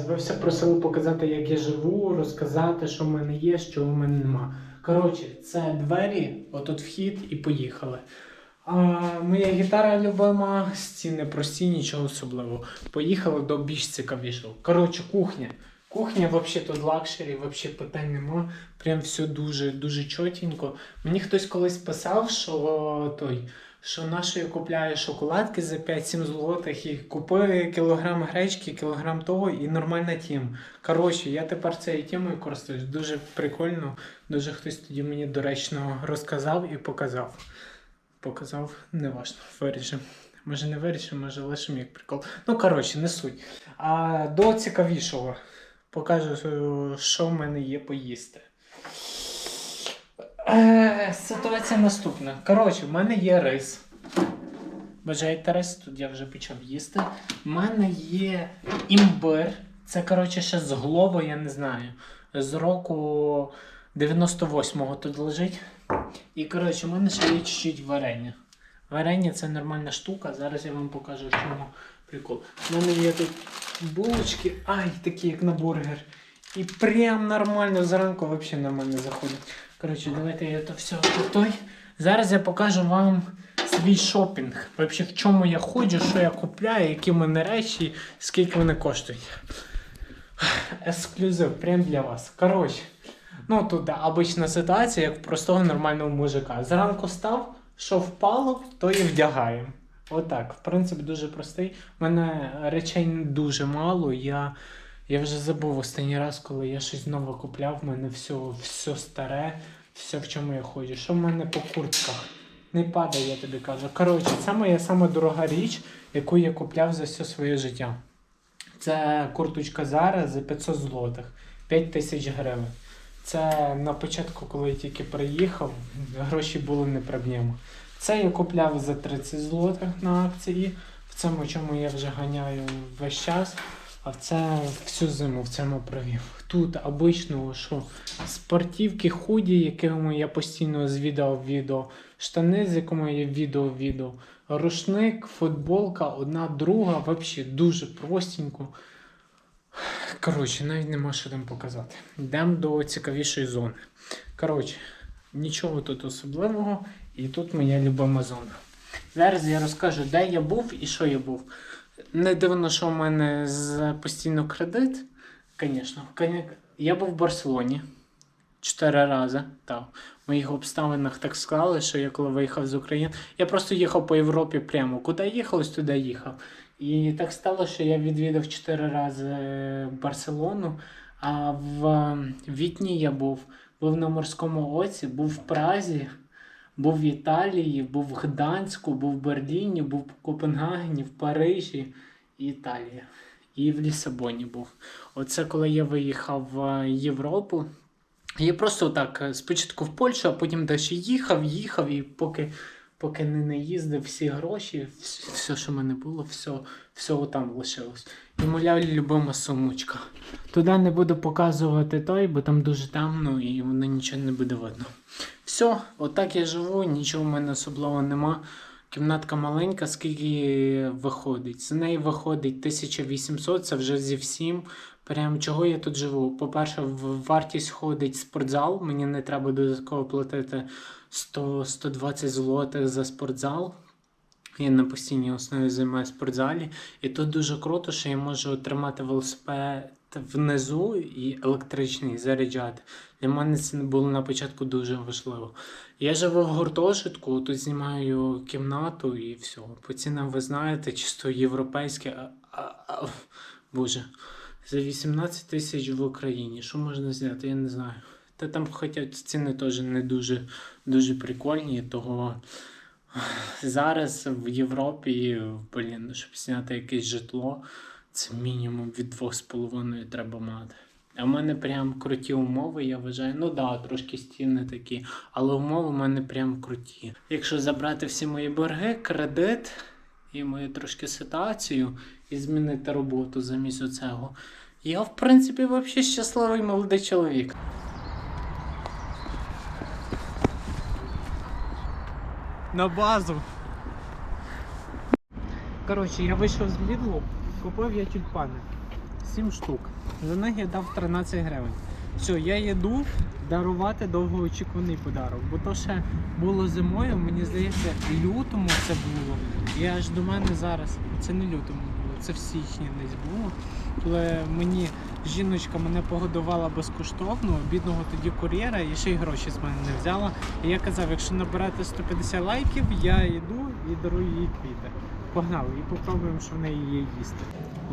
Ви все просили показати, як я живу, розказати, що в мене є, що в мене нема. Коротше, це двері, отут вхід і поїхали. А, моя гітара любима, стіни прості, нічого особливого. Поїхали до більш цікавішого. Коротше, кухня. Кухня взагалі тут лакшері, взагалі питань нема. Прям все дуже дуже чотенько. Мені хтось колись писав, що той. Що нашої купляє шоколадки за 5-7 злотих і купує кілограм гречки, кілограм того і нормальна тім. Коротше, я тепер цією темою користуюсь. Дуже прикольно. Дуже хтось тоді мені доречно розказав і показав. Показав, не важно, вирішимо. Може не вирішимо, може лишимо як прикол. Ну, коротше, не суть. А до цікавішого покажу, що в мене є поїсти. Е, ситуація наступна. Коротше, в мене є рис. Бажаєте рис? Тут я вже почав їсти. У мене є імбир. Це, коротше, ще з глоба, я не знаю. З року 98-го тут лежить. І, коротше, в мене ще є чуть-чуть варення. Варення це нормальна штука. Зараз я вам покажу, чому прикол. У мене є тут булочки, ай, такі як на бургер. І прям нормально зранку взагалі нормально заходить. Коротше, давайте я це все той. Зараз я покажу вам свій шопінг. Вообще, в чому я ходжу, що я купляю, які в мене речі, скільки вони коштують. Ексклюзив, прям для вас. Коротше, ну тут да, обична ситуація, як в простого нормального мужика. Зранку став, що впало, то і вдягаємо. Отак. В принципі, дуже простий. У мене речей дуже мало. Я, я вже забув останній раз, коли я щось нове купляв. У мене все, все старе, все в чому я ходжу. Що в мене по куртках? Не падає, я тобі кажу. Коротше, це моя сама дорога річ, яку я купляв за все своє життя. Це курточка Zara за 500 злотих, 5 тисяч гривень. Це на початку, коли я тільки приїхав, гроші були не проблема. Це я купляв за 30 злотих на акції. В цьому чому я вже ганяю весь час. А це всю зиму в цьому провів. Тут обично, що спортивки худі, якими я постійно звідав відео, штани, з якими я відео відео, рушник, футболка, одна друга, взагалі дуже простенько. Коротше, навіть нема що там показати. Йдемо до цікавішої зони. Коротше, нічого тут особливого, і тут моя любима зона. Зараз я розкажу, де я був і що я був. Не дивно, що в мене з постійно кредит. Звісно, я був в Барселоні чотири рази. Так. В моїх обставинах так склали, що я коли виїхав з України, я просто їхав по Європі прямо. Куди їхалось, туди їхав. І так стало, що я відвідав чотири рази Барселону, а в Вітні я був, був на морському оці, був в Празі, був в Італії, був в Гданську, був в Берліні, був в Копенгагені, в Парижі і Італія. І в Лісабоні був. Оце коли я виїхав в Європу. Я просто так спочатку в Польщу, а потім далі їхав, їхав, і поки, поки не наїздив всі гроші, все, що в мене було, все, все там лишилось. І моя любима сумочка. Туди не буду показувати той, бо там дуже темно і воно нічого не буде видно. Все, отак я живу, нічого в мене особливо нема. Кімнатка маленька, скільки виходить? З неї виходить 1800, це вже зі всім. Прям чого я тут живу? По-перше, в вартість ходить спортзал. Мені не треба додатково платити 100-120 злотих за спортзал. Я на постійній основі займаю в спортзалі. І тут дуже круто, що я можу тримати велосипед внизу і електричний заряджати. Для мене це було на початку дуже важливо. Я живу в гуртожитку, тут знімаю кімнату і все. По цінам ви знаєте, чисто європейське. Боже, за 18 тисяч в Україні. Що можна зняти? Я не знаю. Та там, хоча ціни теж не дуже, дуже прикольні, того зараз в Європі, блін, щоб зняти якесь житло, це мінімум від 2,5 треба мати. А в мене прям круті умови, я вважаю. Ну да, трошки стіни такі, але умови в мене прям круті. Якщо забрати всі мої борги, кредит і мою трошки ситуацію, і змінити роботу замість цього, я в принципі взагалі щасливий молодий чоловік. На базу. Коротше, я вийшов з Лідлу, купив я тюльпани. 7 штук. За них я дав 13 гривень. Все, я йду дарувати довгоочікуваний подарок. Бо то ще було зимою, мені здається, лютому це було. І аж до мене зараз, це не лютому це в січні десь було. Коли мені жіночка мене погодувала безкоштовно, бідного тоді кур'єра, і ще й гроші з мене не взяла. І я казав, якщо наберете 150 лайків, я йду і дарую їй квіти. Погнали і попробуємо, що в неї є їсти.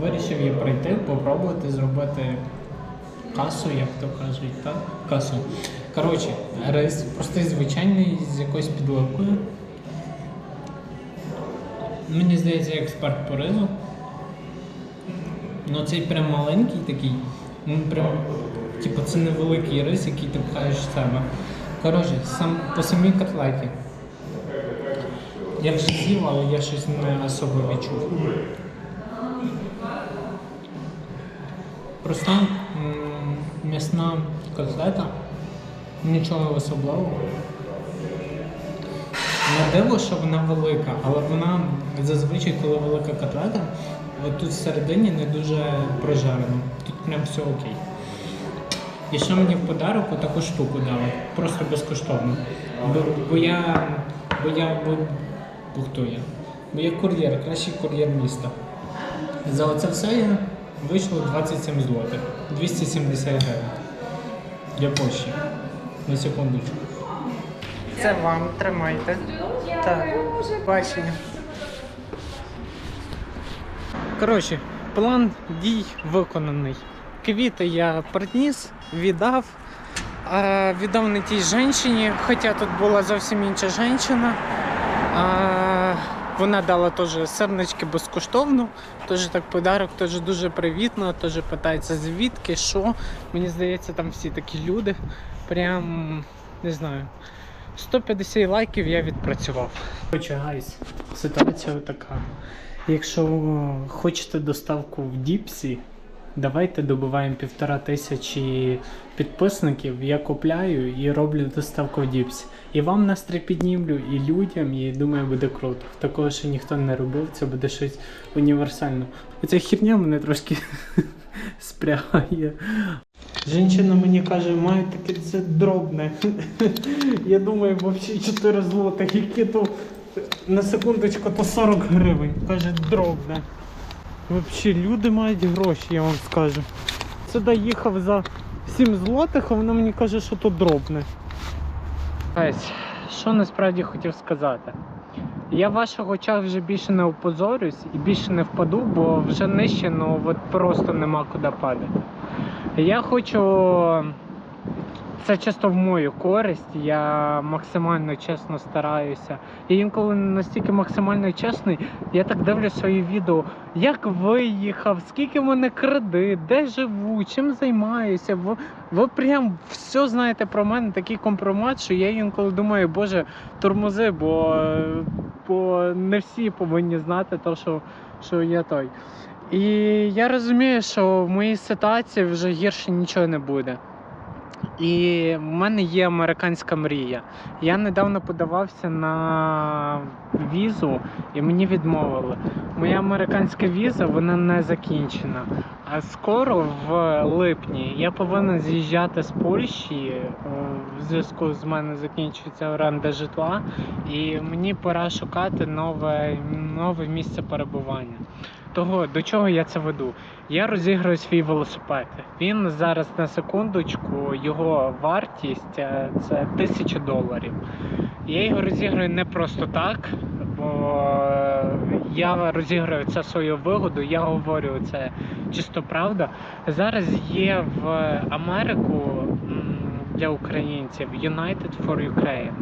Вирішив я прийти, попробувати зробити касу, як то кажуть, так? Касу. Коротше, рис простий звичайний з якоюсь підливкою. Мені здається, експерт по ризу. Ну цей прям маленький такий. Він прям, типу, це невеликий рис, який ти пхаєш в себе. Коротше, сам, по самій котлеті. Я вже з'їв, але я щось не особо відчув. Проста м'ясна котлета, нічого особливого. Не диво, що вона велика, але вона зазвичай, коли велика котлета, от тут всередині не дуже прожарено. Тут прям все окей. І ще мені в подарок таку штуку дали, просто безкоштовно. Бо, бо я. Бо я. Бо, бо хто я? Бо я кур'єр, кращий кур'єр міста. За оце все я вийшло 27 злотих, 270 гривень. Для Польщі. На секундочку. Це вам тримайте. Так, бачення. Коротше, план дій виконаний. Квіти я приніс, віддав. А, віддав не тій жінці, хоча тут була зовсім інша жінка. Вона дала теж сернички безкоштовно, теж так подарок, теж дуже привітно, теж питається звідки, що. Мені здається, там всі такі люди. Прям не знаю. 150 лайків я відпрацював. Короче, гайс, ситуація така. Якщо хочете доставку в Діпсі, давайте добиваємо півтора тисячі підписників. Я купляю і роблю доставку в Діпсі. І вам настрій піднімлю, і людям, і думаю, буде круто. Такого ще ніхто не робив, це буде щось універсальне. Оця херня мене трошки спрягає. Жінчина мені каже, має таке це дробне. Я думаю, взагалі 4 злотих, які то на секундочку то 40 гривень. Каже, дробне. Взагалі, люди мають гроші, я вам скажу. Сюди їхав за 7 злотих, а вона мені каже, що то дробне. Ось, що насправді хотів сказати. Я в ваших очах вже більше не опозорюсь і більше не впаду, бо вже нижче, ну от просто нема куди падати. Я хочу. Це чисто в мою користь. Я максимально чесно стараюся. Я інколи настільки максимально чесний, я так дивлюсь свої відео, як виїхав, скільки в мене кредит, де живу, чим займаюся. Ви, ви прям все знаєте про мене, такий компромат, що я інколи думаю, боже, тормози, бо, бо не всі повинні знати, то, що, що я той. І я розумію, що в моїй ситуації вже гірше нічого не буде. І в мене є американська мрія. Я недавно подавався на візу і мені відмовили. Моя американська віза вона не закінчена. А скоро в липні я повинен з'їжджати з Польщі. В зв'язку з мене закінчується оренда житла, і мені пора шукати нове, нове місце перебування. Того до чого я це веду? Я розіграю свій велосипед. Він зараз на секундочку, його вартість е, це тисяча доларів. Я його розіграю не просто так, бо е, я розіграю це свою вигоду, я говорю це чисто правда. Зараз є в Америку для українців United for Ukraine.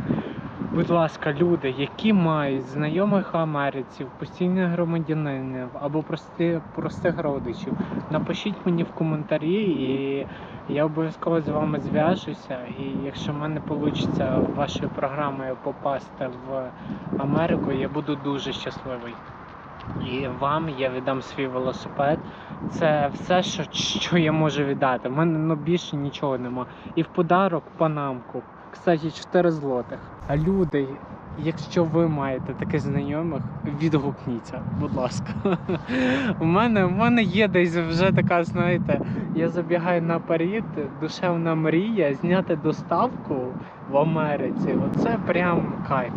Будь ласка, люди, які мають знайомих в Америці, постійних громадянинів або прости, простих родичів, напишіть мені в коментарі, і я обов'язково з вами зв'яжуся. І якщо в мене вийде вашою програмою попасти в Америку, я буду дуже щасливий. І вам я віддам свій велосипед. Це все, що, що я можу віддати. У мене ну, більше нічого нема. І в подарок панамку. Кстати, 4 злотих. А люди, Якщо ви маєте таких знайомих, відгукніться, будь ласка. У мене, у мене є десь вже така, знаєте, я забігаю наперед, душевна мрія зняти доставку в Америці. Оце прям кайф.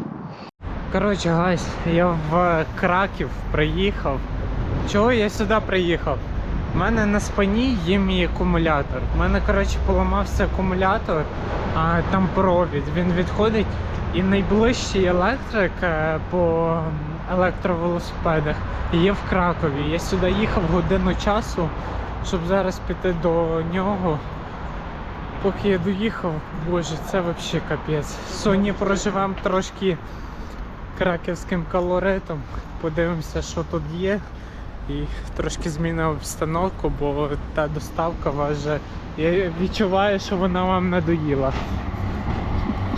Коротше, гайс, я в Краків приїхав. Чого я сюди приїхав? У мене на спині є мій акумулятор. У мене, коротше, поламався акумулятор, а там провід. Він відходить. І найближчий електрик е, по електровелосипедах є в Кракові. Я сюди їхав годину часу, щоб зараз піти до нього. Поки я доїхав, боже, це взагалі капець. Сьогодні проживемо трошки краківським колоритом. Подивимося, що тут є. І трошки змінив обстановку, бо та доставка вже. Я відчуваю, що вона вам надоїла.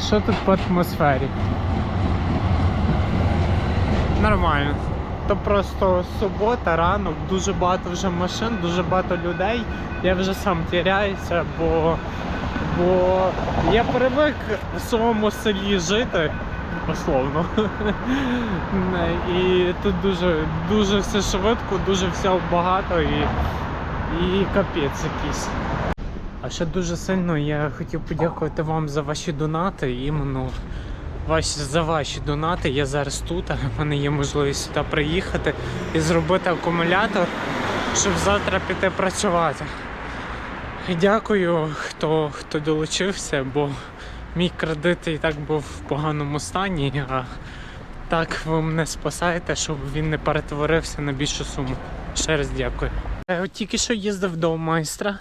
Що тут по атмосфері? Нормально. То просто субота, ранок, дуже багато вже машин, дуже багато людей. Я вже сам тіряюся, бо, бо я привик в своєму селі жити, условно. І тут дуже, дуже все швидко, дуже все багато і, і капець якийсь. А ще дуже сильно я хотів подякувати вам за ваші донати. Іменно ваші, за ваші донати. Я зараз тут, а в мене є можливість сюди приїхати і зробити акумулятор, щоб завтра піти працювати. Дякую, хто, хто долучився, бо мій кредит і так був в поганому стані, а так ви мене спасаєте, щоб він не перетворився на більшу суму. Ще раз дякую. Е, от Тільки що їздив до майстра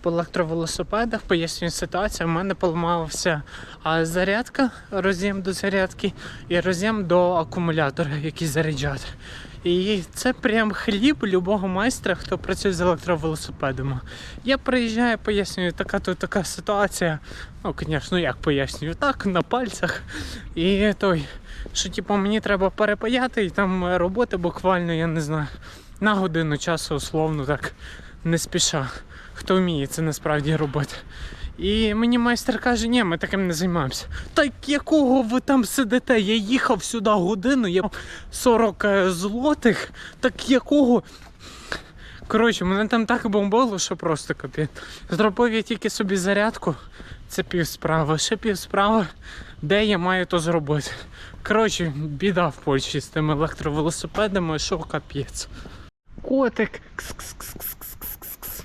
по електровелосипедах, пояснюю ситуацію. У мене поламався зарядка, роз'єм до зарядки і роз'єм до акумулятора, який заряджати. І це прям хліб любого майстра, хто працює з електровелосипедами. Я приїжджаю, пояснюю, така то така ситуація. Ну, звісно, як пояснюю, так, на пальцях. І той, що типу, мені треба перепаяти, і там роботи буквально, я не знаю, на годину часу, условно так, не спіша. Хто вміє це насправді робити. І мені майстер каже, ні, ми таким не займаємося. Так якого ви там сидите? Я їхав сюди годину, я мав 40 е, злотих, так якого. Коротше, мене там так бомбило, що просто капець. Зробив я тільки собі зарядку, це пів справи. Ще пів справи, де я маю то зробити. Коротше, біда в Польщі з тими електровелосипедами, що капець. Котик. Кс-кс-кс-кс-кс-кс.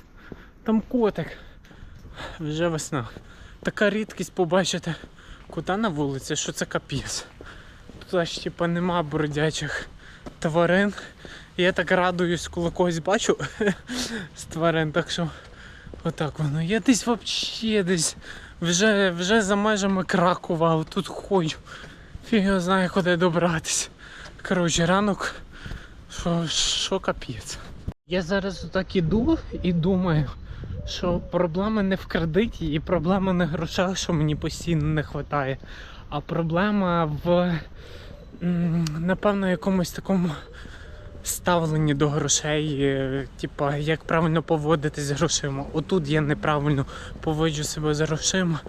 Там котик. Вже весна. Така рідкість побачити кота на вулиці, що це капець. Тут аж типа нема бродячих тварин. Я так радуюсь, коли когось бачу з тварин, так що отак воно. Я десь взагалі десь вже, вже за межами Кракова, але тут ходжу. Фіг його знає, куди добратися. Коротше, ранок, що, що капець. Я зараз так іду і думаю, що проблема не в кредиті і проблема не в грошах, що мені постійно не вистачає, а проблема в напевно якомусь такому ставленні до грошей, е, типа як правильно поводитись з грошима. Отут я неправильно поводжу себе з грошима.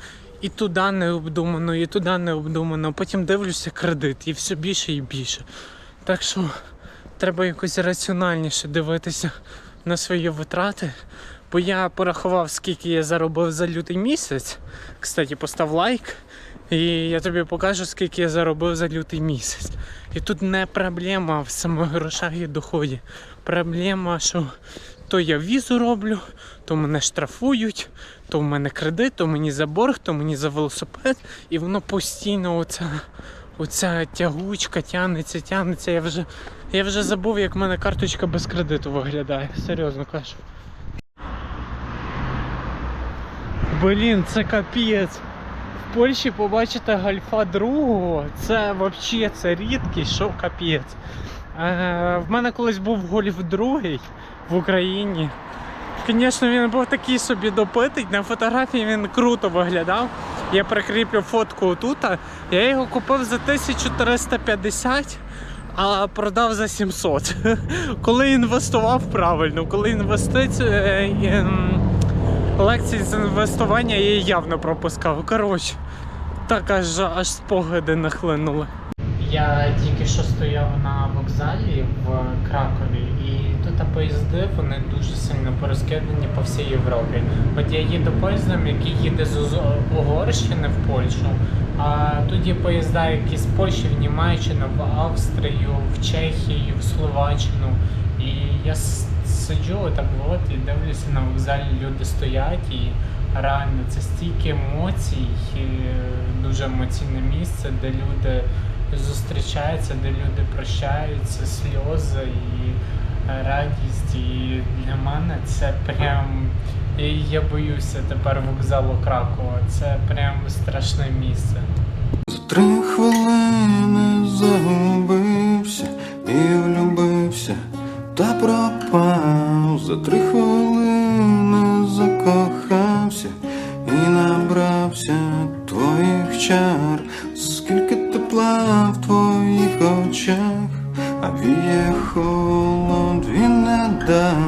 І туди не обдумано, і туди не обдумано. Потім дивлюся кредит і все більше і більше. Так що треба якось раціональніше дивитися на свої витрати. Бо я порахував, скільки я заробив за лютий місяць. Кстати, постав лайк. І я тобі покажу, скільки я заробив за лютий місяць. І тут не проблема в самих грошах і доході. Проблема, що то я візу роблю, то мене штрафують, то в мене кредит, то мені за борг, то мені за велосипед. І воно постійно оця, оця тягучка тягнеться, тягнеться. Я вже, я вже забув, як в мене карточка без кредиту виглядає. Серйозно кажу. Блін, це капець. В Польщі побачити гальфа другого, це взагалі це рідкість, що капець. Е, в мене колись був гольф другий в Україні. Звісно, він був такий собі допитий, на фотографії він круто виглядав. Я прикріплю фотку отут. Я його купив за 1350, а продав за 700. Коли інвестував правильно, коли інвестицію. Лекції з інвестування я явно пропускав. Коротше, Так аж аж спогади нахлинули. Я тільки що стояв на вокзалі в Кракові, і тут поїзди вони дуже сильно порозкидані по всій Європі. От я їду поїздом, який їде з Угорщини в Польщу, а тут є поїзда, які з Польщі в Німеччину, в Австрію, в Чехію, в Словаччину. І я сиджу отак от і дивлюся на вокзалі, люди стоять і реально це стільки емоцій, і дуже емоційне місце, де люди зустрічаються, де люди прощаються, сльози і е, радість. І для мене це прям. і Я боюся тепер вокзалу Кракова. Це прям страшне місце. За три хвилини загубився і влюбився та пропав, за три хвилини закохався і набрався твоїх чар, скільки тепла в твоїх очах, а віє холод він не дав.